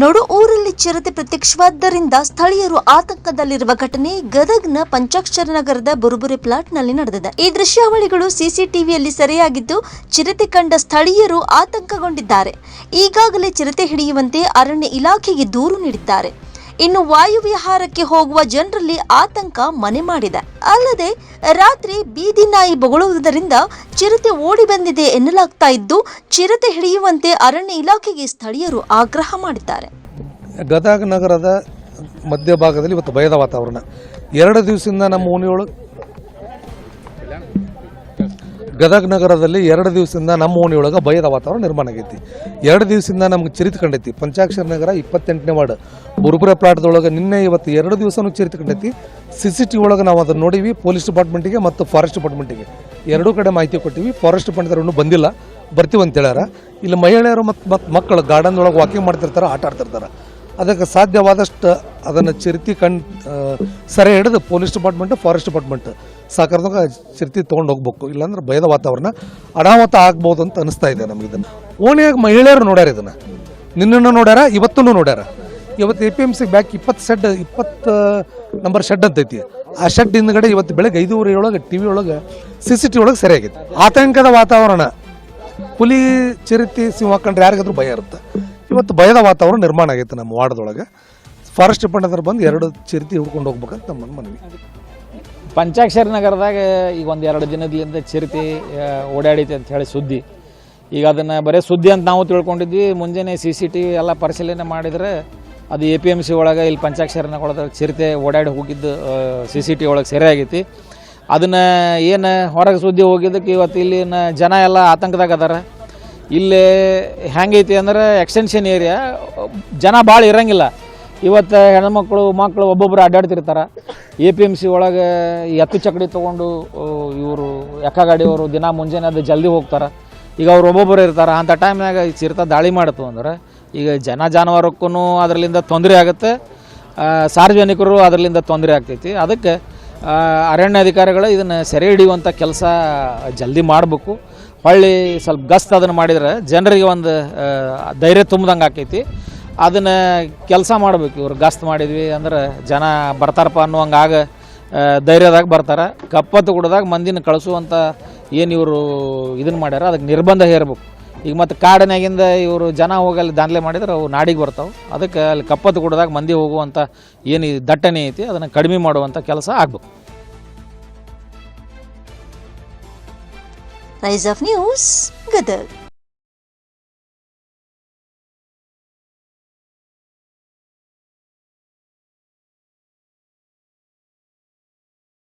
ನಡು, ಊರಲ್ಲಿ ಚಿರತೆ ಪ್ರತ್ಯಕ್ಷವಾದ್ದರಿಂದ ಸ್ಥಳೀಯರು ಆತಂಕದಲ್ಲಿರುವ ಘಟನೆ ಗದಗ್ನ ಪಂಚಾಕ್ಷರ ನಗರದ ಬುರುಬುರಿ ಪ್ಲಾಟ್ನಲ್ಲಿ ನಡೆದಿದೆ. ಈ ದೃಶ್ಯಾವಳಿಗಳು ಸಿಸಿಟಿವಿಯಲ್ಲಿ ಸೆರೆಯಾಗಿದ್ದು, ಚಿರತೆ ಕಂಡ ಸ್ಥಳೀಯರು ಆತಂಕಗೊಂಡಿದ್ದಾರೆ. ಈಗಾಗಲೇ ಚಿರತೆ ಹಿಡಿಯುವಂತೆ ಅರಣ್ಯ ಇಲಾಖೆಗೆ ದೂರು ನೀಡಿದ್ದಾರೆ. ಇನ್ನು ವಾಯುವಿಹಾರಕ್ಕೆ ಹೋಗುವ ಜನರಲ್ಲಿ ಆತಂಕ ಮನೆ ಮಾಡಿದೆ. ಅಲ್ಲದೆ ರಾತ್ರಿ ಬೀದಿ ನಾಯಿ ಬೊಗಳುವುದರಿಂದ ಚಿರತೆ ಓಡಿ ಬಂದಿದೆ ಎನ್ನಲಾಗ್ತಾ ಇದ್ದು ಚಿರತೆ ಹಿಡಿಯುವಂತೆ ಅರಣ್ಯ ಇಲಾಖೆಗೆ ಸ್ಥಳೀಯರು ಆಗ್ರಹ ಮಾಡಿದ್ದಾರೆ. ಗದಗ ನಗರದ ಮಧ್ಯಭಾಗದಲ್ಲಿ ಇವತ್ತು ಭಯದ ವಾತಾವರಣ. ಎರಡು ದಿವಸದಿಂದ ನಮ್ಮ ಓಣಿಯೊಳಗೆ ಗದಗ ನಗರದಲ್ಲಿ ಎರಡು ದಿವಸದಿಂದ ನಮ್ಮ ಓಣಿಯೊಳಗೆ ಭಯದ ವಾತಾವರಣ ನಿರ್ಮಾಣ ಆಗೈತಿ. ಎರಡು ದಿವಸದಿಂದ ನಮ್ಗೆ ಚಿರಿತು ಕಂಡೈತಿ. ಪಂಚಾಕ್ಷರ ನಗರ ಇಪ್ಪತ್ತೆಂಟನೇ ವಾರ್ಡ್. ಬುರುಬುರ ಪ್ಲಾಟ್ದೊಳಗೆ ನಿನ್ನೆ ಇವತ್ತು ಎರಡು ದಿವಸನೂ ಚಿರಿತು ಕಂಡೈತಿ. ಸಿ ಸಿ ಟಿ ಒಳಗೆ ನಾವು ಅದನ್ನು ನೋಡಿವಿ. ಪೊಲೀಸ್ ಡಿಪಾರ್ಟ್ಮೆಂಟಿಗೆ ಮತ್ತು ಫಾರೆಸ್ಟ್ ಡಿಪಾರ್ಟ್ಮೆಂಟಿಗೆ. ಎರಡೂ ಕಡೆ ಮಾಹಿತಿ ಕೊಟ್ಟಿವಿ. ಫಾರೆಸ್ಟ್ ಡಿಪಾರ್ಟ್ಮೆಂಟ್ ಬಂದಿಲ್ಲ. ಬರ್ತೀವಿ ಅಂತ ಹೇಳ್ಯಾರ. ಇಲ್ಲಿ ಮಹಿಳೆಯರು ಮತ್ತು ಮತ್ತು ಮಕ್ಕಳು ಗಾರ್ಡನ್ ಒಳಗೆ ವಾಕಿಂಗ್ ಮಾಡ್ತಿರ್ತಾರೆ, ಆಟ ಆಡ್ತಿರ್ತಾರೆ. ಅದಕ್ಕೆ ಸಾಧ್ಯವಾದಷ್ಟು ಅದನ್ನು ಚಿರತಿ ಕಣ್ ಸರಿ ಹಿಡಿದು ಪೊಲೀಸ್ ಡಿಪಾರ್ಟ್ಮೆಂಟ್, ಫಾರೆಸ್ಟ್ ಡಿಪಾರ್ಟ್ಮೆಂಟ್ ಸಾಕರ್ದಾಗ ಚಿರತಿ ತೊಗೊಂಡು ಹೋಗ್ಬೇಕು. ಇಲ್ಲಾಂದ್ರೆ ಭಯದ ವಾತಾವರಣ ಅನಾಹುತ ಆಗ್ಬೋದು ಅಂತ ಅನಿಸ್ತಾ ಇದೆ ನಮ್ಗೆ ಇದನ್ನು. ಓಣಿಯಾಗಿ ಮಹಿಳೆಯರು ನೋಡ್ಯಾರ ಇದನ್ನು. ನಿನ್ನನ್ನು ನೋಡ್ಯಾರ ಇವತ್ತೂ ನೋಡ್ಯಾರ. ಇವತ್ತು A P M C back ಇಪ್ಪತ್ತು ಶೆಡ್ ಇಪ್ಪತ್ತು ನಂಬರ್ ಶೆಡ್ ಅಂತ ಐತಿ. ಆ ಶೆಡ್ ಹಿಂದ್ಗಡೆ ಇವತ್ತು ಬೆಳಗ್ಗೆ ಐದೂವರೆ ಒಳಗೆ ಟಿ ವಿ ಒಳಗೆ ಸಿ ಸಿ ಟಿ ಒಳಗೆ ಸರಿಯಾಗಿತ್ತು ಆತಂಕದ ವಾತಾವರಣ. ಪುಲಿ, ಚಿರತಿ, ಸಿಂಹ ಕಂಡ್ರೆ ಯಾರಿಗಾದ್ರೂ ಭಯ ಇರುತ್ತೆ. ಇವತ್ತು ಭಯದ ವಾತಾವರಣ ನಿರ್ಮಾಣ ಆಗೈತೆ ನಮ್ಮ ವಾರ್ಡ್ದೊಳಗೆ. ಫಾರೆಸ್ಟ್ ಡಿಪಾರ್ಟ್ಮೆಂಟ್ ಬಂದು ಎರಡು ಚಿರತೆ ಹುಡ್ಕೊಂಡು ಹೋಗ್ಬೇಕಂತ ನಮ್ಮ ಮನವಿ. ಪಂಚಾಕ್ಷರಿ ನಗರದಾಗ ಈಗ ಒಂದು ಎರಡು ದಿನದಿಂದ ಚಿರತೆ ಓಡಾಡಿತಿ ಓಡಾಡೈತೆ ಅಂತ ಹೇಳಿ ಸುದ್ದಿ. ಈಗ ಅದನ್ನು ಬರೀ ಸುದ್ದಿ ಅಂತ ನಾವು ತಿಳ್ಕೊಂಡಿದ್ವಿ. ಮುಂಜಾನೆ ಸಿ ಸಿ ಟಿ ವಿ ಎಲ್ಲ ಪರಿಶೀಲನೆ ಮಾಡಿದರೆ ಅದು ಎ ಪಿ ಎಂ ಸಿ ಒಳಗೆ ಇಲ್ಲಿ ಪಂಚಾಕ್ಷರಿ ನಗರದಾಗ ಚಿರತೆ ಓಡಾಡಿ ಹೋಗಿದ್ದು ಸಿ ಸಿ ಟಿ ಒಳಗೆ ಸೆರೆ ಆಗೈತಿ. ಅದನ್ನು ಏನು ಹೊರಗೆ ಸುದ್ದಿ ಹೋಗಿದ್ದಕ್ಕೆ ಇವತ್ತು ಇಲ್ಲಿನ ಜನ ಎಲ್ಲ ಆತಂಕದಾಗ ಅದಾರ. ಇಲ್ಲಿ ಹೆಂಗೈತಿ ಅಂದ್ರೆ ಎಕ್ಸ್ಟೆನ್ಷನ್ ಏರಿಯಾ ಜನ ಭಾಳ ಇರೋಂಗಿಲ್ಲ. ಇವತ್ತು ಹೆಣ್ಮಕ್ಳು ಮಕ್ಕಳು ಒಬ್ಬೊಬ್ಬರು ಅಡ್ಡಾಡ್ತಿರ್ತಾರೆ. ಎ ಪಿ ಎಂ ಸಿ ಒಳಗೆ ಎತ್ತು ಚಕಡಿ ತೊಗೊಂಡು ಇವರು ಎಕ್ಕ ಗಾಡಿಯವರು ದಿನ ಮುಂಜಾನೆ ಅದು ಜಲ್ದಿ ಹೋಗ್ತಾರೆ. ಈಗ ಅವ್ರು ಒಬ್ಬೊಬ್ಬರು ಇರ್ತಾರೆ. ಅಂಥ ಟೈಮ್ನಾಗ ಚಿರತ ದಾಳಿ ಮಾಡ್ತು ಅಂದ್ರೆ ಈಗ ಜನ ಜಾನುವಾರಕ್ಕೂ ಅದರಲ್ಲಿಂದ ತೊಂದರೆ ಆಗುತ್ತೆ. ಸಾರ್ವಜನಿಕರು ಅದರಲ್ಲಿಂದ ತೊಂದರೆ ಆಗ್ತೈತಿ. ಅದಕ್ಕೆ ಅರಣ್ಯ ಅಧಿಕಾರಿಗಳು ಇದನ್ನು ಸೆರೆ ಹಿಡಿಯುವಂಥ ಕೆಲಸ ಜಲ್ದಿ ಮಾಡಬೇಕು. ಹೊಳ್ಳಿ ಸ್ವಲ್ಪ ಗಸ್ತ್ ಅದನ್ನು ಮಾಡಿದ್ರೆ ಜನರಿಗೆ ಒಂದು ಧೈರ್ಯ ತುಂಬ್ದಂಗೆ ಆಕೈತಿ. ಅದನ್ನು ಕೆಲಸ ಮಾಡಬೇಕು ಇವ್ರು. ಗಸ್ತ್ ಮಾಡಿದ್ವಿ ಅಂದ್ರೆ ಜನ ಬರ್ತಾರಪ್ಪ ಅನ್ನುವಂಗಾಗ ಧೈರ್ಯದಾಗ ಬರ್ತಾರೆ. ಕಪ್ಪತ್ತು ಕುಡ್ದಾಗ ಮಂದಿನ ಕಳಿಸುವಂಥ ಏನು ಇವರು ಇದನ್ನು ಮಾಡ್ಯಾರ ಅದಕ್ಕೆ ನಿರ್ಬಂಧ ಹೇರ್ಬೇಕು. ಈಗ ಮತ್ತು ಕಾಡಿನಾಗಿಂದ ಇವರು ಜನ ಹೋಗಲ್ಲಿ ದಾನ್ಲೆ ಮಾಡಿದ್ರೆ ಅವು ನಾಡಿಗೆ ಬರ್ತಾವೆ. ಅದಕ್ಕೆ ಅಲ್ಲಿ ಕಪ್ಪತ್ತು ಕುಡ್ದಾಗ ಮಂದಿ ಹೋಗುವಂಥ ಏನು ದಟ್ಟಣೆ ಐತಿ, ಅದನ್ನು ಕಡಿಮೆ ಮಾಡುವಂಥ ಕೆಲಸ ಆಗ್ಬೇಕು. Rise of News, Gadag.